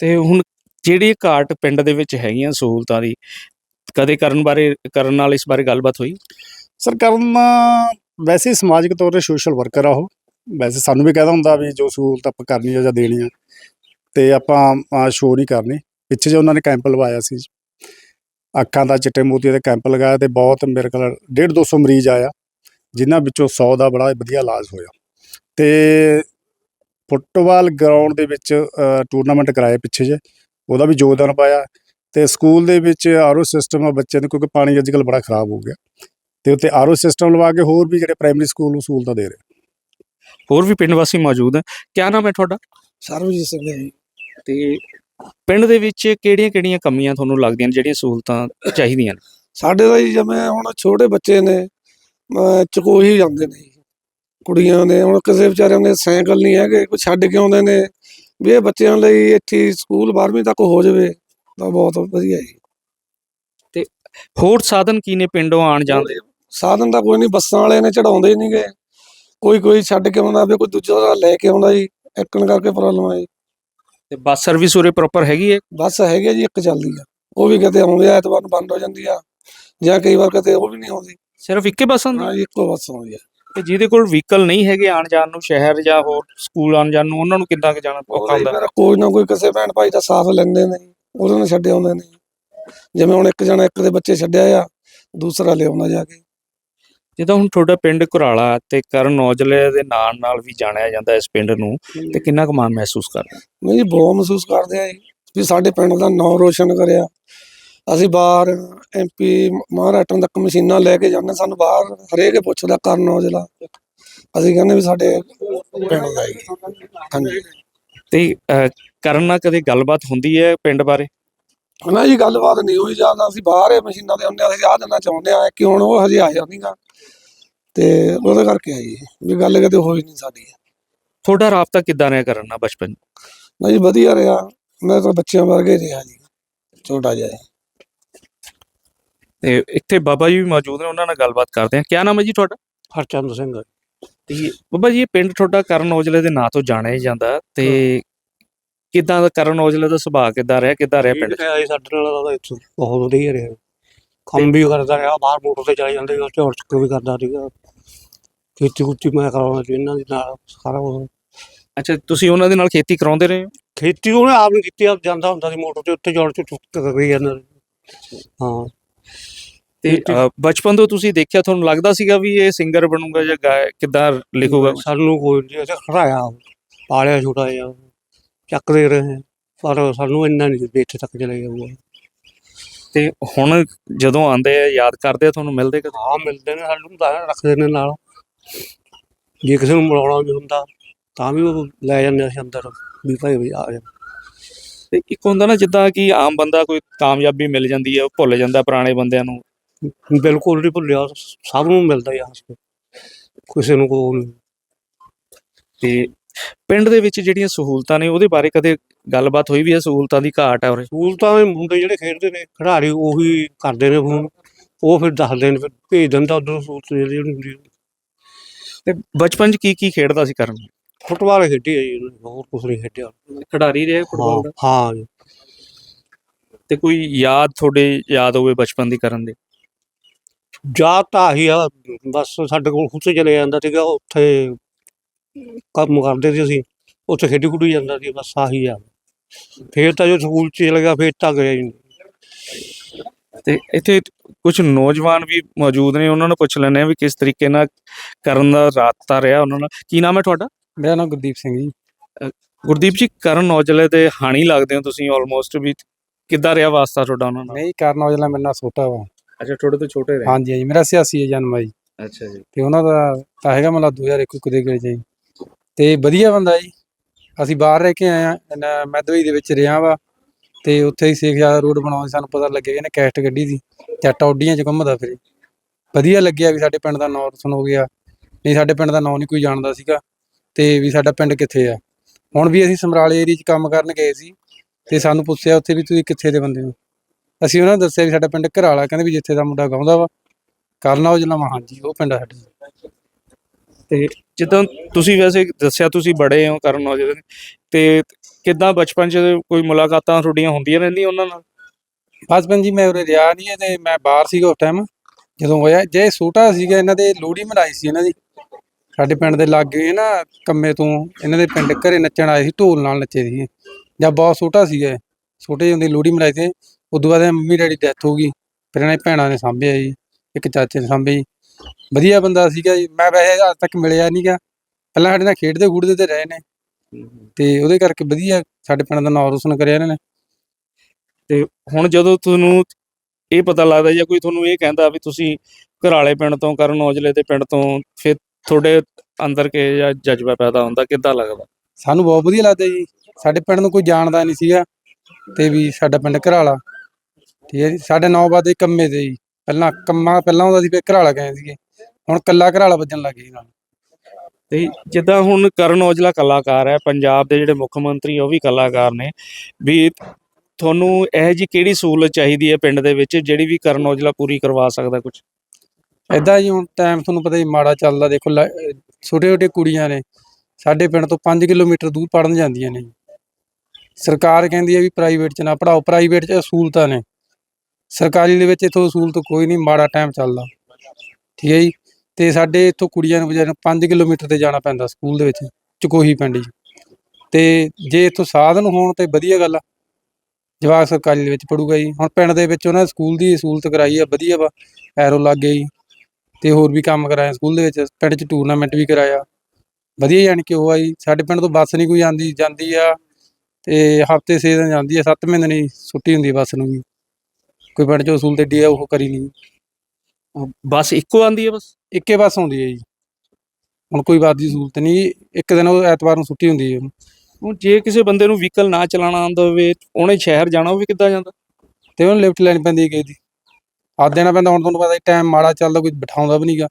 ਤੇ ਹੁਣ ਜਿਹੜੀ ਘਾਟ ਪਿੰਡ ਦੇ ਵਿੱਚ ਹੈਗੀਆਂ ਸਹੂਲਤਾਂ ਦੀ ਕਦੇ ਕਰਨ ਬਾਰੇ ਕਰਨ ਨਾਲ ਇਸ ਬਾਰੇ ਗੱਲਬਾਤ ਹੋਈ? ਸਰ ਕਰਨ ਵੈਸੇ ਸਮਾਜਿਕ ਤੌਰ ਤੇ ਸੋਸ਼ਲ ਵਰਕਰ ਆ ਉਹ। ਵੈਸੇ ਸਾਨੂੰ ਵੀ ਕਹਿੰਦਾ ਹੁੰਦਾ ਵੀ ਜੋ ਸਹੂਲਤ ਆਪਾਂ ਕਰਨੀ ਆ ਜਾਂ ਦੇਣੀ ਆ। ਤੇ ਆਪਾਂ ਸ਼ੋਅ ਨਹੀਂ ਕਰਨੀ। ਪਿੱਛੇ ਜੇ ਉਹਨਾਂ ਨੇ ਕੈਂਪ ਲਵਾਇਆ ਸੀ ਅੱਖਾਂ ਦਾ ਚਿੱਟੇ ਮੋਤੀਆਂ ਦੇ ਕੈਂਪ ਲਗਾਇਆ ਤੇ ਬਹੁਤ ਮੇਰੇ ਕੋਲ 1.5 200 ਮਰੀਜ਼ ਆਇਆ ਜਿਨ੍ਹਾਂ ਵਿੱਚੋਂ 100 ਦਾ ਬੜਾ ਵਧੀਆ ਇਲਾਜ ਹੋਇਆ। ਤੇ ਫੁੱਟਬਾਲ ਗਰਾਊਂਡ ਦੇ ਵਿੱਚ ਟੂਰਨਾਮੈਂਟ ਕਰਾਏ ਪਿੱਛੇ ਜੇ। ਉਹਦਾ ਵੀ ਯੋਗਦਾਨ ਪਾਇਆ। ਤੇ ਸਕੂਲ ਦੇ ਵਿੱਚ ਆਰਓ ਸਿਸਟਮ ਆ ਬੱਚਿਆਂ ਦੇ ਕਿਉਂਕਿ ਪਾਣੀ ਅੱਜ ਕੱਲ੍ਹ ਬੜਾ ਖਰਾਬ ਹੋ ਗਿਆ। ਤੇ ਉੱਤੇ ਆਰਓ ਸਿਸਟਮ ਲਵਾ ਕੇ ਹੋਰ ਵੀ ਜਿਹੜੇ ਪ੍ਰਾਇਮਰੀ ਸਕੂਲ ਨੂੰ ਸਹੂਲਤਾਂ ਦੇ ਰਹੇ। ਹੋਰ ਵੀ ਪਿੰਡ ਵਾਸੀ ਮੌਜੂਦ ਹੈ। ਕਿਆ ਨਾਮ ਹੈ ਤੁਹਾਡਾ? ਸਰਬਜੀਤ ਸਿੰਘ ਹੈ ਜੀ। ਤੇ ਪਿੰਡ ਦੇ ਵਿੱਚ ਕਿਹੜੀਆਂ-ਕਿਹੜੀਆਂ ਕਮੀਆਂ ਤੁਹਾਨੂੰ ਲੱਗਦੀਆਂ ਨੇ ਜਿਹੜੀਆਂ ਸਹੂਲਤਾਂ ਚਾਹੀਦੀਆਂ ਨੇ? ਸਾਡੇ ਦਾ ਜੀ ਜਿਵੇਂ ਹੁਣ ਛੋਟੇ ਬੱਚੇ ਨੇ ਅਹ ਚਕੋਹੀ ਜਾਂਦੇ ਨੇ ਜੀ। ਕੁੜੀਆਂ ਦੇ ਹੁਣ ਕਿਸੇ ਵਿਚਾਰਿਆਂ ਦੇ ਸਾਈਕਲ ਨਹੀਂ ਹੈਗੇ ਕੋਈ ਛੱਡ ਕੇ ਆਉਂਦੇ ਨੇ। ਵੀ ਇਹ ਬੱਚਿਆਂ ਲਈ ਇੱਥੇ ਸਕੂਲ 12ਵੀਂ ਤੱਕ ਹੋ ਜਾਵੇ ਤਾਂ ਬਹੁਤ ਵਧੀਆ ਜੀ। ਹੋਰ ਸਾਧਨ ਕੀ ਨੇ ਪਿੰਡੋਂ ਆਣ ਜਾਣ ਦੇ? ਸਾਧਨ ਤਾਂ ਕੋਈ ਨਹੀਂ ਬੱਸਾਂ ਵਾਲੇ ਨੇ ਚੜਾਉਂਦੇ ਹੀ ਨਹੀਂਗੇ ਕੋਈ ਕੋਈ ਛੱਡ ਕੇ ਆਉਂਦਾ ਵੀ ਕੋਈ ਦੂਜਾ ਲੈ ਕੇ ਆਉਂਦਾ ਜੀ। ਇੱਕਣ ਕਰਕੇ ਪ੍ਰੋਬਲਮ ਆ ਜੀ। ਤੇ ਬੱਸ ਸਰਵਿਸ ਉਰੇ ਪ੍ਰੋਪਰ ਹੈਗੀ ਹੈ? ਬੱਸ ਹੈਗੀ ਆ ਜੀ ਇੱਕ ਚੱਲਦੀ ਆ। ਉਹ ਵੀ ਕਿਤੇ ਆਉਂਦੇ ਆ ਐਤਵਾਰ ਨੂੰ ਬੰਦ ਹੋ ਜਾਂਦੀ ਆ ਜਾਂ ਕਈ ਵਾਰ ਕਿਤੇ ਉਹ ਵੀ ਨਹੀਂ ਆਉਂਦੀ। ਸਿਰਫ ਇੱਕੇ ਬੱਸ ਆਉਂਦੀ? ਹਾਂ ਜੀ ਇੱਕੋ ਬੱਸ ਆਉਂਦੀ ਆ। ਤੇ ਜਿਹਦੇ ਕੋਲ ਵਹੀਕਲ ਨਹੀਂ ਹੈਗੇ ਆਣ ਜਾਣ ਨੂੰ ਸ਼ਹਿਰ ਜਾਂ ਹੋਰ ਸਕੂਲ ਆਣ ਜਾਣ ਨੂੰ ਉਹਨਾਂ ਨੂੰ ਕਿੱਦਾਂ ਕਿ ਜਾਣਾ ਔਖਾ ਉਹਦਾ ਹੀ ਹੁੰਦਾ? ਫਿਰ ਕੋਈ ਨਾ ਕੋਈ ਕਿਸੇ ਭੈਣ ਭਾਈ ਦਾ ਸਾਥ ਲੈਂਦੇ ਨੇ ਜੀ, ਉਹਦੇ ਨਾਲ ਛੱਡੇ ਆਉਂਦੇ ਨੇ ਜਿਵੇਂ ਹੁਣ ਇੱਕ ਜਣਾ ਇੱਕ ਦੇ ਬੱਚੇ ਛੱਡਿਆ ਆ ਦੂਸਰਾ ਲਿਆਉਂਦਾ ਜਾ ਕੇ। ਜਿੱਦਾਂ ਹੁਣ ਤੁਹਾਡਾ ਪਿੰਡ ਘੁਰਾਲਾ ਤੇ ਕਰਨ ਔਜਲੇ ਦੇ ਨਾਂ ਨਾਲ ਵੀ ਜਾਣਿਆ ਜਾਂਦਾ ਇਸ ਪਿੰਡ ਨੂੰ ਤੇ ਕਿੰਨਾ ਕੁ ਮਾਣ ਮਹਿਸੂਸ ਕਰਦੇ ਨਹੀਂ ਜੀ ਬਹੁਤ ਮਹਿਸੂਸ ਕਰਦੇ ਆ ਜੀ। ਵੀ ਸਾਡੇ ਪਿੰਡ ਦਾ ਨਾਂ ਰੋਸ਼ਨ ਕਰਿਆ। ਅਸੀਂ ਬਾਹਰ ਐਮਪੀ ਮਹਾਰਾਸ਼ਟਰ ਤੱਕ ਮਸ਼ੀਨਾਂ ਲੈ ਕੇ ਜਾਂਦੇ ਸਾਨੂੰ ਬਾਹਰ ਹਰੇਕ ਪੁੱਛਦਾ ਕਰਨ ਔਜਲਾ। ਅਸੀਂ ਕਹਿੰਦੇ ਵੀ ਸਾਡੇ ਪਿੰਡ ਦਾ ਜੀ ਹਾਂਜੀ। ਤੇ ਅਹ, ਕਰਨ ਨਾਲ ਕਦੇ ਗੱਲਬਾਤ ਹੁੰਦੀ ਹੈ ਪਿੰਡ ਬਾਰੇ? ਨਾ ਜੀ ਗੱਲਬਾਤ ਨਹੀਂ ਹੋਈ ਜਾਂਦਾ ਅਸੀਂ ਬਾਹਰ ਇਹ ਮਸ਼ੀਨਾਂ ਦੇ ਹੁੰਦੇ ਅਸੀਂ ਆਹ ਦੇਣਾ ਚਾਹੁੰਦੇ ਆ ਕਿ ਹੁਣ ਉਹ ਹਜੇ ਆਇਆ ਨਹੀਂਗਾ ਤੇ ਉਹਦੇ ਕਰਕੇ ਆਈ ਵੀ ਗੱਲ ਕਿਤੇ ਹੋਈ ਨਹੀਂ ਸਾਡੀ। ਤੁਹਾਡਾ ਰਾਬਤਾ ਕਿੱਦਾਂ ਰਿਹਾ ਕਰਨ ਨਾਲ ਬਚਪਨ? ਨਾ ਜੀ ਵਧੀਆ ਰਿਹਾ ਮੈਂ ਤਾਂ ਬੱਚਿਆਂ ਵਰਗੇ ਰਿਹਾ ਜੀ ਛੋਟਾ ਜਿਹਾ। ਤੇ ਇੱਥੇ ਬਾਬਾ ਜੀ ਵੀ ਮੌਜੂਦ ਨੇ ਉਹਨਾਂ ਨਾਲ ਗੱਲਬਾਤ ਕਰਦੇ ਹਾਂ। ਕਿਆ ਨਾਮ ਹੈ ਜੀ ਤੁਹਾਡਾ? ਹਰਚੰਦ ਸਿੰਘ ਤੇ ਬਾਬਾ ਜੀ ਇਹ ਪਿੰਡ ਤੁਹਾਡਾ ਕਰਨ ਔਜਲੇ ਦੇ ਨਾਂ ਤੋਂ ਜਾਣਿਆ ਜਾਂਦਾ ਤੇ ਕਿੱਦਾਂ ਦਾ ਕਰਨ ਔਜਲੇ ਦਾ ਸੁਭਾਅ ਕਿੱਦਾਂ ਰਿਹਾ ਕਿੱਦਾਂ ਰਿਹਾ ਪਿੰਡ 'ਚ? ਠੀਕ ਹੈ ਜੀ ਸਾਡੇ ਨਾਲ ਤਾਂ ਇੱਥੇ ਬਹੁਤ ਵਧੀਆ ਰਿਹਾ। ਕੰਮ ਵੀ ਕਰਦਾ ਰਿਹਾ ਬਾਹਰ ਮੋਟਰ ਤੇ ਚਲੇ ਜਾਂਦੇ ਸੀ ਝੋੜ ਚੁੱਕ ਵੀ ਕਰਦਾ ਸੀਗਾ। ਖੇਤੀ ਕੁੱਤੀ ਮੈਂ ਕਰਾਉਣਾ ਸੀ ਇਹਨਾਂ ਦੇ ਨਾਲ ਸਾਰਾ ਕੁਛ। ਅੱਛਾ ਤੁਸੀਂ ਉਹਨਾਂ ਦੇ ਨਾਲ ਖੇਤੀ ਕਰਾਉਂਦੇ ਰਹੇ ਹੋ? ਖੇਤੀ ਉਹਨੇ ਆਪ ਨਹੀਂ ਕੀਤੀ ਆਪ ਜਾਂਦਾ ਹੁੰਦਾ ਸੀ ਮੋਟਰ ਤੇ ਉੱਤੇ ਜੋੜ ਚ ਚੁੱਕ ਕਰੀ ਜਾਂਦਾ ਸੀ। ਹਾਂ। ਤੇ ਅ, ਬਚਪਨ ਤੋਂ ਤੁਸੀਂ ਦੇਖਿਆ ਤੁਹਾਨੂੰ ਲੱਗਦਾ ਸੀਗਾ ਵੀ ਇਹ ਸਿੰਗਰ ਬਣੂਗਾ ਜਾਂ ਗਾਇ ਕਿੱਦਾਂ ਲਿਖੂਗਾ ਸਾਨੂੰ ਕੋਈ ਨਹੀਂ ਅਸੀਂ ਖੜਾਇਆ ਪਾਲਿਆ ਛੋਟਾ ਜਿਹਾ ਚੱਕਦੇ ਰਹੇ ਪਰ ਸਾਨੂੰ ਇੰਨਾ ਨਹੀਂ ਵੀ ਇੱਥੇ ਤੱਕ ਚਲੇ ਜਾਊਗਾ। ਤੇ ਹੁਣ ਜਦੋਂ ਆਉਂਦੇ ਆ ਯਾਦ ਕਰਦੇ ਆ ਤੁਹਾਨੂੰ ਮਿਲਦੇ ਕਦੇ? ਹਾਂ ਮਿਲਦੇ ਨੇ ਸਾਨੂੰ ਤਾਂ ਰੱਖਦੇ ਨੇ ਨਾਲ। ਜੇ ਕਿਸੇ ਨੂੰ ਮਿਲਾਉਣਾ ਵੀ ਹੁੰਦਾ ਤਾਂ ਵੀ ਉਹ ਲੈ ਜਾਂਦੇ ਅਸੀਂ ਅੰਦਰ ਵੀ ਭਾਈ ਵੀ ਆ ਜਾ। ਤੇ ਇੱਕ ਹੁੰਦਾ ਨਾ ਜਿੱਦਾਂ ਕਿ ਆਮ ਬੰਦਾ ਕੋਈ ਕਾਮਯਾਬੀ ਮਿਲ ਜਾਂਦੀ ਹੈ ਉਹ ਭੁੱਲ ਜਾਂਦਾ ਪੁਰਾਣੇ ਬੰਦਿਆਂ ਨੂੰ। ਬਿਲਕੁਲ ਨਹੀਂ ਭੁੱਲਿਆ ਸਭ ਨੂੰ ਮਿਲਦਾ ਆ ਕਿਸੇ ਨੂੰ ਕੋਈ ਨਹੀਂ। ਤੇ ਪਿੰਡ ਦੇ ਵਿੱਚ ਜਿਹੜੀਆਂ ਸਹੂਲਤਾਂ ਨੇ ਉਹਦੇ ਬਾਰੇ ਕਦੇ ਗੱਲਬਾਤ ਹੋਈ ਵੀ ਹੈ? ਸਹੂਲਤਾਂ ਦੀ ਘਾਟ ਹੈ ਉਰੇ? ਸਹੂਲਤਾਂ ਦੇ ਮੁੰਡੇ ਜਿਹੜੇ ਖੇਡਦੇ ਨੇ ਖਿਡਾਰੀ ਉਹੀ ਕਰਦੇ ਨੇ ਫੋਨ ਉਹ ਫਿਰ ਦੱਸਦੇ ਨੇ ਫਿਰ ਭੇਜ ਦਿੰਦਾ ਉਧਰ ਸਹੂਲਤ ਜਿਹੜੀ ਹੁੰਦੀ ਹੈ। ਤੇ ਬਚਪਨ 'ਚ ਕੀ ਕੀ ਖੇਡਦਾ ਸੀ ਕਰਨ? ਫੁੱਟਬਾਲ ਖੇਡੀ ਹੈ ਜੀ ਉਹਨੇ, ਹੋਰ ਕੁਝ ਨਹੀਂ ਖੇਡਿਆ। ਖਿਡਾਰੀ ਰਿਹਾ ਹਾਂ ਹਾਂ ਜੀ। ਤੇ ਕੋਈ ਯਾਦ ਤੁਹਾਡੇ ਯਾਦ ਹੋਵੇ ਬਚਪਨ ਦੀ ਕਰਨ ਦੇ? ਯਾਦ ਤਾਂ ਆਹੀ ਆ ਬਸ ਸਾਡੇ ਕੋਲ ਖੁਦ ਚਲੇ ਜਾਂਦਾ ਸੀਗਾ ਉੱਥੇ ਕੰਮ ਕਰਦੇ ਸੀ ਅਸੀਂ ਉੱਥੇ ਖੇਡੀ ਖੁੱਡੀ ਜਾਂਦਾ ਸੀ ਬਸ ਆਹੀ ਆ। ਫੇਰ ਤਾਂ ਜੋ ਸਕੂਲ ਚ ਚਲੇ ਗਿਆ ਫੇਰ ਤਾਂ ਗਿਆ ਹੀ ਨਹੀਂ। ਤੇ ਇੱਥੇ ਕੁਝ ਨੌਜਵਾਨ ਵੀ ਮੌਜੂਦ ਨੇ ਉਹਨਾਂ ਨੂੰ ਪੁੱਛ ਲੈਂਦੇ ਆ ਵੀ ਕਿਸ ਤਰੀਕੇ ਨਾਲ ਕਰਨ ਦਾ ਰਾਬਤਾ ਰਿਹਾ ਉਹਨਾਂ ਨਾਲ। ਕੀ ਨਾਮ ਹੈ ਤੁਹਾਡਾ? ਮੇਰਾ ਨਾਮ ਗੁਰਦੀਪ ਸਿੰਘ ਜੀ। ਗੁਰਦੀਪ ਜੀ ਕਰਨ ਔਜਲੇ ਦੇ ਹਾਣੀ ਲੱਗਦੇ ਹੋ ਤੁਸੀਂ ਆਲਮੋਸਟ ਵੀ? ਕਿੱਦਾਂ ਰਿਹਾ ਵਾਸਤਾ ਤੁਹਾਡਾ ਉਹਨਾਂ ਨਾਲ? ਨਹੀਂ ਕਰਨ ਔਜਲਾ ਮੇਰੇ ਨਾਲ ਛੋਟਾ ਵਾ। ਅੱਛਾ ਤੁਹਾਡੇ ਤੋਂ ਛੋਟੇ ਰਹੇ? ਹਾਂਜੀ ਹਾਂਜੀ ਮੇਰਾ 86 ਹੈ ਜਨਮ ਆ ਜੀ। ਅੱਛਾ ਜੀ। ਤੇ ਉਹਨਾਂ ਦਾ ਤਾਂ ਹੈਗਾ ਮਤਲਬ 2021 ਦੇ ਗਏ ਜੀ। ਤੇ ਵਧੀਆ ਬੰਦਾ ਜੀ। ਅਸੀਂ ਬਾਹਰ ਰਹਿ ਕੇ ਆਏ ਆ ਮੈਂ ਦੇ ਵਿੱਚ ਰਿਹਾ ਵਾ ਤੇ ਉੱਥੇ ਹੀ ਸੇਖ ਰੋਡ ਬਣਾਉਣ ਸਾਨੂੰ ਪਤਾ ਲੱਗਿਆ ਇਹਨੇ ਕੈਸਟ ਗੱਡੀ ਦੀ ਜੱਟ ਔਡੀਆਂ 'ਚ ਘੁੰਮਦਾ ਫਿਰੇ। ਵਧੀਆ ਲੱਗਿਆ ਵੀ ਸਾਡੇ ਪਿੰਡ ਦਾ ਨਾਂ ਰੋਸ਼ਨ ਹੋ ਗਿਆ। ਨਹੀਂ, ਸਾਡੇ ਪਿੰਡ ਦਾ ਨਾਂ ਨਹੀਂ ਕੋਈ ਜਾਣਦਾ ਸੀਗਾ ਤੇ ਵੀ ਸਾਡਾ ਪਿੰਡ ਕਿੱਥੇ ਆ। ਹੁਣ ਵੀ ਅਸੀਂ ਸਮਰਾਲੇ ਏਰੀਆ 'ਚ ਕੰਮ ਕਰਨ ਗਏ ਸੀ ਤੇ ਸਾਨੂੰ ਪੁੱਛਿਆ ਉੱਥੇ ਵੀ ਤੁਸੀਂ ਕਿੱਥੇ ਦੇ ਬੰਦੇ ਹੋ? ਅਸੀਂ ਉਹਨਾਂ ਨੂੰ ਦੱਸਿਆ ਵੀ ਸਾਡਾ ਪਿੰਡ ਘਰਾਲਾ, ਕਹਿੰਦੇ ਵੀ ਜਿੱਥੇ ਦਾ ਮੁੰਡਾ ਗਾਉਂਦਾ ਵਾ। ਕਰਨਾ ਉਹ ਜਨਾ ਹਾਂਜੀ ਉਹ ਪਿੰਡ ਆ ਸਾਡੇ। ਤੇ ਜਿੱਦਾਂ ਤੁਸੀਂ ਵੈਸੇ ਦੱਸਿਆ ਤੁਸੀਂ ਬੜੇ ਹੋ ਕਰਨ ਔਜਲੇ ਦੇ, ਤੇ ਕਿੱਦਾਂ ਬਚਪਨ 'ਚ ਕੋਈ ਮੁਲਾਕਾਤਾਂ ਤੁਹਾਡੀਆਂ ਹੁੰਦੀਆਂ ਰਹਿੰਦੀਆਂ ਉਹਨਾਂ ਨਾਲ? ਬਚਪਨ ਜੀ ਮੈਂ ਉਰੇ ਰਿਹਾ ਨਹੀਂ ਤੇ ਮੈਂ ਬਾਹਰ ਸੀਗਾ ਉਸ ਟਾਈਮ ਜਦੋਂ ਹੋਇਆ ਜੇ ਛੋਟਾ ਸੀਗਾ ਇਹਨਾਂ ਦੇ ਲੋਹੜੀ ਮਨਾਈ ਸੀ ਇਹਨਾਂ ਦੀ। ਸਾਡੇ ਪਿੰਡ ਦੇ ਲਾਗੇ ਨਾ ਕੰਮੇ ਤੋਂ ਇਹਨਾਂ ਦੇ ਪਿੰਡ ਘਰੇ ਨੱਚਣ ਆਏ ਸੀ ਢੋਲ ਨਾਲ ਨੱਚੇ ਸੀ ਜਾਂ ਬਹੁਤ ਛੋਟਾ ਸੀਗਾ ਛੋਟੇ ਹੁੰਦੇ ਲੋਹੜੀ ਮਨਾਈ ਸੀ ਉਦੋਂ ਬਾਅਦ ਇਹਦੀ ਮੰਮੀ ਡੈਡੀ ਡੈਥ ਹੋ ਗਈ ਫਿਰ ਇਹਨਾਂ ਦੇ ਭੈਣਾਂ ਨੇ ਸਾਂਭਿਆ ਜੀ ਇੱਕ ਚਾਚੇ ਨੇ ਸਾਂਭਿਆ ਜੀ। ਵਧੀਆ ਬੰਦਾ ਸੀਗਾ ਜੀ। ਮੈਂ ਵੈਸੇ ਅੱਜ ਤੱਕ ਮਿਲਿਆ ਨਹੀਂਗਾ ਪਹਿਲਾਂ ਸਾਡੇ ਨਾਲ ਖੇਡਦੇ ਖੂਡਦੇ ਤੇ ਰਹੇ ਨੇ। ਤੇ ਉਹਦੇ ਕਰਕੇ ਵਧੀਆ ਸਾਡੇ ਪਿੰਡ ਦਾ ਨਾਮ ਰੋਸ਼ਨ ਕਰਿਆ ਇਹਨਾਂ ਨੇ। ਤੇ ਹੁਣ ਜਦੋਂ ਤੁਹਾਨੂੰ ਇਹ ਪਤਾ ਲੱਗਦਾ ਜਾਂ ਕੋਈ ਤੁਹਾਨੂੰ ਇਹ ਕਹਿੰਦਾ ਵੀ ਤੁਸੀਂ ਘਰਾਲੇ ਪਿੰਡ ਤੋਂ ਕਰਨ ਔਜਲੇ ਦੇ ਪਿੰਡ ਤੋਂ ਫਿਰ ਤੁਹਾਡੇ ਅੰਦਰ ਕੇ ਜਾਂ ਜਜ਼ਬਾ ਪੈਦਾ ਹੁੰਦਾ ਕਿੱਦਾਂ ਲੱਗਦਾ? ਸਾਨੂੰ ਬਹੁਤ ਵਧੀਆ ਲੱਗਦਾ ਜੀ। ਸਾਡੇ ਪਿੰਡ ਨੂੰ ਕੋਈ ਜਾਣਦਾ ਨਹੀਂ ਸੀਗਾ ਤੇ ਵੀ ਸਾਡਾ ਪਿੰਡ ਘਰਾਲਾ। ਠੀਕ ਹੈ ਜੀ। ਸਾਡੇ ਨੌ ਵਜੇ ਕੰਮੇ ਤੇ ਜੀ। ਪਹਿਲਾਂ ਕੰਮਾ ਪਹਿਲਾਂ ਹੁੰਦਾ ਸੀ ਫਿਰ ਘਰਾਲਾ ਕਹਿੰਦੇ ਸੀਗੇ। ਹੁਣ ਕੱਲਾ ਘਰਾਲਾ ਵੱਜਣ ਲੱਗ ਗਿਆ ਜੀ ਨਾਲ। ਤੇ ਜਿੱਦਾਂ ਹੁਣ ਕਰਨ ਔਜਲਾ ਕਲਾਕਾਰ ਹੈ ਪੰਜਾਬ ਦੇ ਜਿਹੜੇ ਮੁੱਖ ਮੰਤਰੀ ਉਹ ਵੀ ਕਲਾਕਾਰ ਨੇ। ਵੀ ਤੁਹਾਨੂੰ ਇਹ ਜੀ ਕਿਹੜੀ ਸਹੂਲਤ ਚਾਹੀਦੀ ਹੈ ਪਿੰਡ ਦੇ ਵਿੱਚ ਜਿਹੜੀ ਵੀ ਕਰਨ ਔਜਲਾ ਪੂਰੀ ਕਰਵਾ ਸਕਦਾ ਕੁਝ ਐਦਾਂ ਜੀ ਹੁਣ ਟਾਈਮ ਤੁਹਾਨੂੰ ਪਤਾ ਹੀ ਮਾੜਾ ਚੱਲਦਾ ਦੇਖੋ ਛੋਟੇ ਛੋਟੇ ਕੁੜੀਆਂ ਨੇ ਸਾਡੇ ਪਿੰਡ ਤੋਂ 5 ਕਿਲੋਮੀਟਰ ਦੂਰ ਪੜਨ ਜਾਂਦੀਆਂ ਨੇ। ਸਰਕਾਰ ਕਹਿੰਦੀ ਹੈ ਵੀ ਪ੍ਰਾਈਵੇਟ 'ਚ ਨਾ ਪੜਾਓ ਪ੍ਰਾਈਵੇਟ 'ਚ ਸਹੂਲਤਾਂ ਨੇ। ਸਰਕਾਰੀ ਦੇ ਵਿੱਚ ਇਥੋਂ ਸਹੂਲਤ ਕੋਈ ਨਹੀਂ, ਮਾੜਾ ਟਾਈਮ ਚੱਲਦਾ। ਠੀਕ ਹੈ ਜੀ? ਤੇ ਸਾਡੇ ਇਥੋਂ ਕੁੜੀਆਂ ਨੂੰ ਵਿਚਾਰਿਆਂ ਨੂੰ 5 ਕਿਲੋਮੀਟਰ ਤੇ ਜਾਣਾ ਪੈਂਦਾ ਸਕੂਲ ਦੇ ਵਿੱਚ, ਚਕੋਹੀ ਪਿੰਡ ਜੀ। ਤੇ ਜੇ ਇਥੋਂ ਸਾਧਨ ਹੋਣ ਤੇ ਵਧੀਆ ਗੱਲ ਆ। ਜਵਾਕ ਸਰਕਾਰੀ ਦੇ ਵਿੱਚ ਪੜੂਗਾ ਜੀ। ਹੁਣ ਪਿੰਡ ਦੇ ਵਿੱਚ ਉਹਨਾਂ ਨੇ ਸਕੂਲ ਦੀ ਸਹੂਲਤ ਕਰਾਈ ਆ, ਵਧੀਆ ਵਾ, ਐਰੋ ਲੱਗ ਗਈ ਤੇ ਹੋਰ ਵੀ ਕੰਮ ਕਰਾਇਆ ਸਕੂਲ ਦੇ ਵਿੱਚ, ਪਿੰਡ 'ਚ ਟੂਰਨਾਮੈਂਟ ਵੀ ਕਰਾਇਆ। ਵਧੀਆ ਯਾਨੀ ਕਿ ਉਹ ਆ ਜੀ। ਸਾਡੇ ਪਿੰਡ ਤੋਂ ਬੱਸ ਨਹੀਂ ਕੋਈ ਆਉਂਦੀ ਜਾਂਦੀ ਆ। ਤੇ ਹਫ਼ਤੇ 6 ਦਿਨ ਜਾਂਦੀ ਆ 7 ਮਹੀਨੇ ਨਹੀਂ ਛੁੱਟੀ ਹੁੰਦੀ ਬੱਸ ਨੂੰ ਵੀ ਕੋਈ ਪਿੰਡ 'ਚੋਂ ਸਹੂਲਤ ਏਡੀ ਆ ਉਹ ਕਰੀ ਨਹੀਂ। ਬਸ ਇੱਕੋ ਆਂਦੀ ਹੈ ਬਸ? ਇੱਕੇ ਬੱਸ ਆਉਂਦੀ ਹੈ ਜੀ। ਹੁਣ ਕੋਈ ਬੱਸ ਦੀ ਸਹੂਲਤ ਨਹੀਂ ਇੱਕ ਦਿਨ ਉਹ ਐਤਵਾਰ ਨੂੰ ਛੁੱਟੀ ਹੁੰਦੀ ਹੈ। ਹੁਣ ਜੇ ਕਿਸੇ ਬੰਦੇ ਨੂੰ ਵਹੀਕਲ ਨਾ ਚਲਾਉਣਾ ਆਉਂਦਾ ਹੋਵੇ ਉਹਨੇ ਸ਼ਹਿਰ ਜਾਣਾ ਹੋਵੇ ਕਿੱਦਾਂ ਜਾਂਦਾ? ਤੇ ਉਹਨੂੰ ਲਿਫਟ ਲੈਣੀ ਪੈਂਦੀ ਹੈ ਕਿਸੇ ਦੀ। ਆ ਦੇਣਾ ਪੈਂਦਾ ਹੁਣ ਤੁਹਾਨੂੰ ਪਤਾ ਟਾਈਮ ਮਾੜਾ ਚੱਲਦਾ ਕੋਈ ਬਿਠਾਉਂਦਾ ਵੀ ਨਹੀਂਗਾ।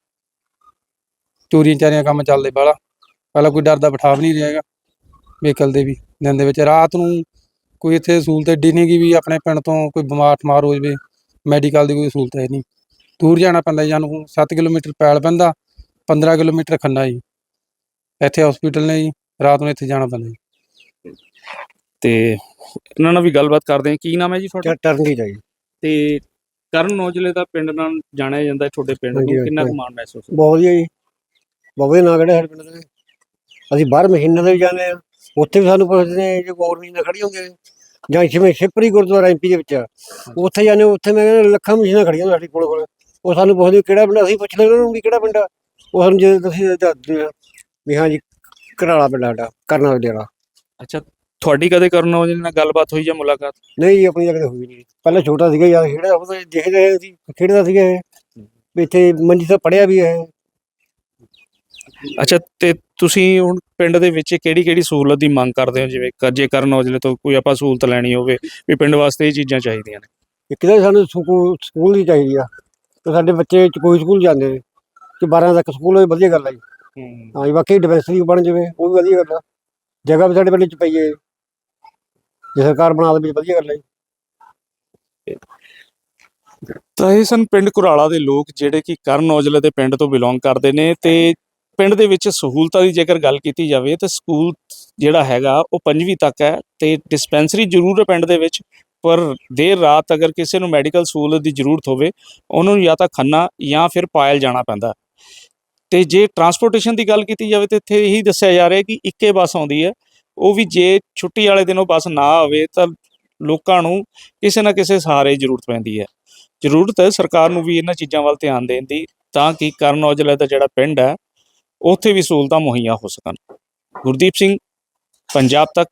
ਚੋਰੀਆਂ ਚਾਰੀਆਂ ਕੰਮ ਚੱਲਦੇ ਬਾਹਲਾ। ਪਹਿਲਾਂ ਕੋਈ ਡਰਦਾ ਬਿਠਾ ਵੀ ਨਹੀਂ ਰਿਹਾ ਹੈਗਾ ਵਹੀਕਲ ਦੇ ਵੀ ਦਿਨ ਦੇ ਵਿੱਚ। ਰਾਤ ਨੂੰ ਕੋਈ ਇੱਥੇ ਸਹੂਲਤ ਏਡੀ ਨਹੀਂ ਗੀ ਵੀ ਆਪਣੇ ਪਿੰਡ ਤੋਂ ਕੋਈ ਬਿਮਾਰ ਠਮਾਰ ਹੋ ਜਾਵੇ ਮੈਡੀਕਲ ਦੀ ਕੋਈ ਸਹੂਲਤ ਹੈ ਨਹੀਂ ਦੂਰ ਜਾਣਾ ਪੈਂਦਾ ਜੀ ਸਾਨੂੰ 7 ਕਿਲੋਮੀਟਰ ਪੈਲ ਪੈਂਦਾ 15 ਕਿਲੋਮੀਟਰ ਖੰਨਾ ਜੀ। ਇੱਥੇ ਹਸਪੀਟਲ ਨੇ ਜੀ ਰਾਤ ਨੂੰ ਇੱਥੇ ਜਾਣਾ ਪੈਂਦਾ ਜੀ। ਤੇ ਇਹਨਾਂ ਨਾਲ ਵੀ ਗੱਲਬਾਤ ਕਰਦੇ ਹਾਂ। ਕੀ ਨਾਮ ਹੈ ਜੀ ਤੁਹਾਡਾ? ਟਰਨ ਦੀ ਜਾਈ ਤੇ ਕਰਨ ਔਜਲੇ ਦਾ ਪਿੰਡ ਨਾਲ ਜਾਣਿਆ ਜਾਂਦਾ ਤੁਹਾਡੇ ਪਿੰਡ ਨੂੰ। ਕਿੰਨਾ ਕੁ। ਮਾਣ ਮਹਿਸੂਸ ਬਹੁਤ ਵਧੀਆ ਜੀ ਬਾਬੇ ਨਾ ਕਿਹੜੇ ਸਾਡੇ ਪਿੰਡ ਦੇ ਅਸੀਂ ਬਾਹਰ ਮਸ਼ੀਨਾਂ ਦੇ ਵੀ ਜਾਂਦੇ ਆ ਉੱਥੇ ਵੀ ਸਾਨੂੰ ਪੁੱਛਦੇ ਨੇ ਜੇ ਹੋਰ ਮਸ਼ੀਨਾਂ ਖੜੀਆਂ ਹੁੰਦੀਆਂ ਨੇ। ਜਾਂ ਜਿਵੇਂ ਸ਼ਿਪਰੀ ਗੁਰਦੁਆਰਾ ਐਮਪੀ ਦੇ ਵਿੱਚ ਆ, ਉੱਥੇ ਜਾਂਦੇ ਉੱਥੇ ਮੈਂ ਕਹਿੰਦਾ ਲੱਖਾਂ ਮਸ਼ੀਨਾਂ ਖੜੀਆਂ ਸਾਡੇ ਕੋਲ ਕੋਲ। ਉਹ ਸਾਨੂੰ ਪੁੱਛਦੇ ਕਿਹੜਾ ਪਿੰਡ ਅਸੀਂ ਪੁੱਛ ਲੈਂਦੇ ਉਹਨਾਂ ਨੂੰ ਵੀ ਕਿਹੜਾ ਪਿੰਡ ਆ। ਉਹ ਸਾਨੂੰ ਜੇ ਤੁਸੀਂ ਦੱਸ ਦਿੰਦੇ ਆ ਵੀ ਹਾਂ ਜੀ ਘਰਾਲਾ ਪਿੰਡ ਸਾਡਾ ਕਰਨਾਲ ਡੇਰਾ ਅੱਛਾ ਤੁਹਾਡੀ ਕਦੇ ਕਰਨ ਔਜਲੇ ਨਾਲ ਗੱਲਬਾਤ ਹੋਈ ਜਾਂ ਮੁਲਾਕਾਤ? ਨਹੀਂ ਜੀ ਆਪਣੀ ਜਗ੍ਹਾ ਹੋਈ ਨਹੀਂ। ਪਹਿਲਾਂ ਛੋਟਾ ਸੀਗਾ ਯਾਰ ਖੇਡਦਾ ਉਹ ਦੇਖਦੇ ਸੀ ਖੇਡਦਾ ਸੀਗਾ ਇਹ। ਇੱਥੇ ਮੰਜੀ ਤੋਂ ਪੜਿਆ ਵੀ ਹੈ ਅੱਛਾ ਤੇ ਤੁਸੀਂ ਹੁਣ ਪਿੰਡ ਦੇ ਵਿੱਚ ਕਿਹੜੀ ਕਿਹੜੀ ਸਹੂਲਤ ਦੀ ਮੰਗ ਕਰਦੇ ਹੋ? ਜਿਵੇਂ ਕ- ਜੇ ਕਰਨ ਔਜਲੇ ਤੋਂ ਕੋਈ ਆਪਾਂ ਸਹੂਲਤ ਲੈਣੀ ਹੋਵੇ ਵੀ ਪਿੰਡ ਵਾਸਤੇ ਇਹ ਚੀਜ਼ਾਂ ਚਾਹੀਦੀਆਂ ਨੇ। ਇੱਕ ਤਾਂ ਸਾਨੂੰ ਸਕੂਲ ਸਕੂਲ ਦੀ ਚਾਹੀਦੀ ਆ। ਤੇ ਸਾਡੇ ਬੱਚੇ ਚ ਕੋਈ ਸਕੂਲ ਜਾਂਦੇ ਨੇ। ਕਿ 12 ਤੱਕ ਸਕੂਲ ਹੋਏ ਵਧੀਆ ਗੱਲ ਆ ਜੀ। ਹਾਂ ਜੀ ਬਾਕੀ ਡਿਸਪੈਂਸਰੀ ਬਣ ਜਾਵੇ ਉਹ ਵੀ ਵਧੀਆ ਗੱਲ ਆ। ਜਗ੍ਹਾ ਵੀ ਸਾਡੇ ਪਿੰਡ ਚ ਪਈ ਜੇ ਸਰਕਾਰ ਬਣਾ ਦੇਵੇ ਵਧੀਆ ਗੱਲ ਹੈ ਜੀ। ਤਾਂ ਇਹ ਸਨ ਪਿੰਡ ਕੁਰਾਲਾ ਦੇ ਲੋਕ ਜਿਹੜੇ ਕਿ ਕਰਨ ਔਜਲੇ ਦੇ ਪਿੰਡ ਤੋਂ ਬਿਲੋਂਗ ਕਰਦੇ ਨੇ ਤੇ ਪਿੰਡ ਦੇ ਵਿੱਚ ਸਹੂਲਤਾਂ ਦੀ ਜੇਕਰ ਗੱਲ ਕੀਤੀ ਜਾਵੇ ਤਾਂ ਸਕੂਲ ਜਿਹੜਾ ਹੈਗਾ ਉਹ ਪੰਜਵੀਂ ਤੱਕ ਹੈ ਤੇ ਡਿਸਪੈਂਸਰੀ ਜ਼ਰੂਰ ਹੈ ਪਿੰਡ ਦੇ ਵਿੱਚ, ਪਰ ਦੇਰ ਰਾਤ ਅਗਰ ਕਿਸੇ ਨੂੰ ਮੈਡੀਕਲ ਸਹੂਲਤ ਦੀ ਜ਼ਰੂਰਤ ਹੋਵੇ, ਉਹਨੂੰ ਜਾਂ ਤਾਂ ਖੰਨਾ ਜਾਂ ਫਿਰ ਪਾਇਲ ਜਾਣਾ ਪੈਂਦਾ ਤੇ ਜੇ ਟਰਾਂਸਪੋਰਟੇਸ਼ਨ ਦੀ ਗੱਲ ਕੀਤੀ ਜਾਵੇ ਤਾਂ ਇੱਥੇ ਇਹੀ ਦੱਸਿਆ ਜਾ ਰਿਹਾ ਕਿ ਇੱਕੇ ਬੱਸ ਆਉਂਦੀ ਹੈ, ਉਹ ਵੀ ਜੇ ਛੁੱਟੀ ਵਾਲੇ ਦਿਨ ਉਹ ਬੱਸ ਨਾ ਆਵੇ ਤਾਂ ਲੋਕਾਂ ਨੂੰ ਕਿਸੇ ਨਾ ਕਿਸੇ ਸਹਾਰੇ ਜ਼ਰੂਰਤ ਪੈਂਦੀ ਹੈ। ਜ਼ਰੂਰਤ ਹੈ ਸਰਕਾਰ ਨੂੰ ਵੀ ਇਹਨਾਂ ਚੀਜ਼ਾਂ ਵੱਲ ਧਿਆਨ ਦੇਣ ਦੀ, ਤਾਂ ਕਿ ਕਰਨ ਔਜਲਾ ਦਾ ਜਿਹੜਾ ਪਿੰਡ ਹੈ ਉੱਥੇ ਵੀ ਸਹੂਲਤਾਂ ਮੁਹੱਈਆ ਹੋ ਸਕਣ। ਗੁਰਦੀਪ ਸਿੰਘ ਪੰਜਾਬ ਤੱਕ।